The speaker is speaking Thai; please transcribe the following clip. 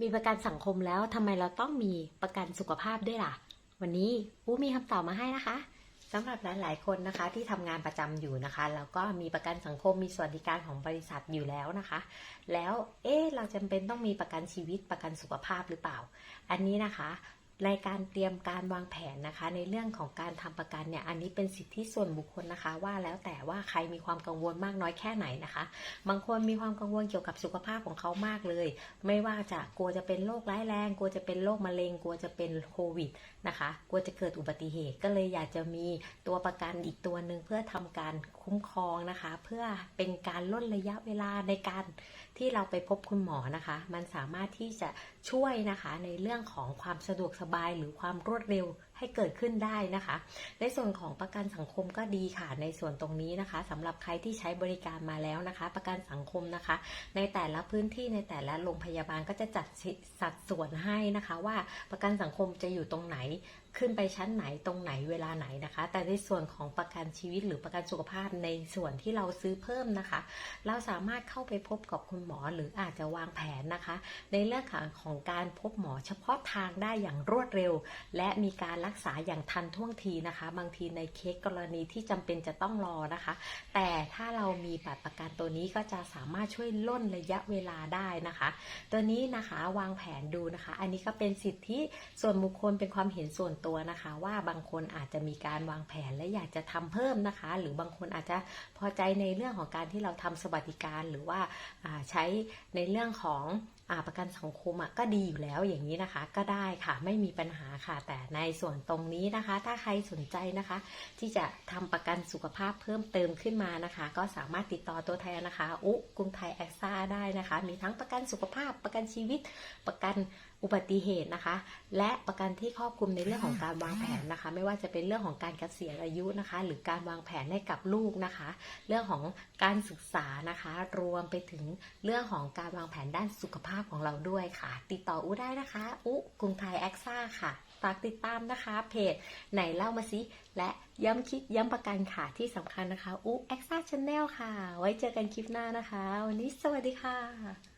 มีประกันสังคมแล้วทำไมเราต้องมีประกันสุขภาพด้วยล่ะ วันนี้อู้มีคำตอบมาให้นะคะสำหรับหลาย ๆ คนนะคะที่ทำงานประจำอยู่นะคะ แล้วก็มีประกันสังคมมีสวัสดิการของบริษัทอยู่แล้วนะคะ แล้วเอ๊ะเราจำเป็นต้องมีประกันชีวิตประกันสุขภาพหรือเปล่า อันนี้นะคะ ในการเตรียมการวางแผนนะคะ ในเรื่องของการทำประกันเนี่ยอันนี้เป็นสิทธิส่วนบุคคลนะคะ ว่าแล้วแต่ว่าใครมีความกังวลมากน้อยแค่ไหนนะคะ บางคนมีความกังวลเกี่ยวกับสุขภาพของเขามากเลย ไม่ว่าจะกลัวจะเป็นโรคร้ายแรงกลัวจะเป็นโรคมะเร็งกลัวจะเป็นโควิดนะคะกลัวจะเกิดอุบัติเหตุก็เลยอยากจะมีตัวประกันอีกตัวหนึ่งเพื่อทำการคุ้มครองนะคะ เพื่อเป็นการลดระยะเวลาในการที่เราไปพบคุณหมอนะคะ มันสามารถที่จะช่วยนะคะในเรื่องของความสะดวกสบายหรือความรวดเร็วให้เกิดขึ้นได้นะคะ ในส่วนของประกันสังคมก็ดีค่ะ ในส่วนตรงนี้นะคะสำหรับใครที่ใช้บริการมาแล้วนะคะ ประกันสังคมนะคะ ในแต่ละพื้นที่ในแต่ละโรงพยาบาลก็จะจัดสัดส่วนให้นะคะ ว่าประกันสังคมจะอยู่ตรงไหนขึ้นไปชั้นไหนตรงไหนเวลาไหนนะคะ แต่ในส่วนของประกันชีวิตหรือประกันสุขภาพในส่วนที่เราซื้อเพิ่มนะคะ เราสามารถเข้าไปพบกับคุณหมอหรืออาจจะวางแผนนะคะ ในเรื่องของการพบหมอเฉพาะทางได้อย่างรวดเร็ว และมีการรักษาอย่างทันท่วงทีนะคะ บางทีในเคสกรณีที่จำเป็นจะต้องรอนะคะ แต่ถ้าเรามีบัตรประกันตัวนี้ก็จะสามารถช่วยล่นระยะเวลาได้นะคะ ตัวนี้นะคะวางแผนดูนะคะ อันนี้ก็เป็นสิทธิส่วนบุคคลเป็นความเห็นส่วนตัวนะคะ ว่าบางคนอาจจะมีการวางแผนและอยากจะทำเพิ่มนะคะ หรือบางคนอาจจะพอใจในเรื่องของการที่เราทำสวัสดิการหรือว่าาใช้ในเรื่องของ ประกันสังคมอะก็ดีอยู่แล้วอย่างนี้นะคะ ก็ได้ค่ะไม่มีปัญหาค่ะ แต่ในส่วนตรงนี้นะคะ ถ้าใครสนใจนะคะ ที่จะทำประกันสุขภาพเพิ่มเติมขึ้นมานะคะ ก็สามารถติดต่อตัวแทนนะคะ อุกรุงไทยแอคซ่าได้นะคะ มีทั้งประกันสุขภาพประกันชีวิตประกันอุบัติเหตุนะคะ และประกันที่ครอบคลุมในเรื่องของการวางแผนนะคะ ไม่ว่าจะเป็นเรื่องของการเกษียณอายุนะคะ หรือการวางแผนให้กับลูกนะคะ เรื่องของการศึกษานะคะ รวมไปถึงเรื่องของการวางแผนด้านสุขภาพพของเราด้วยค่ะ ติดต่ออุได้นะคะอุกรุงไทยแอคซ่าค่ะฝากติดตามนะคะ เพจไหนเล่ามาสิ และย้ำคิดย้ำประกันค่ะที่สำคัญนะคะอุแอคซ่าชาแนลค่ะ ไว้เจอกันคลิปหน้านะคะ วันนี้สวัสดีค่ะ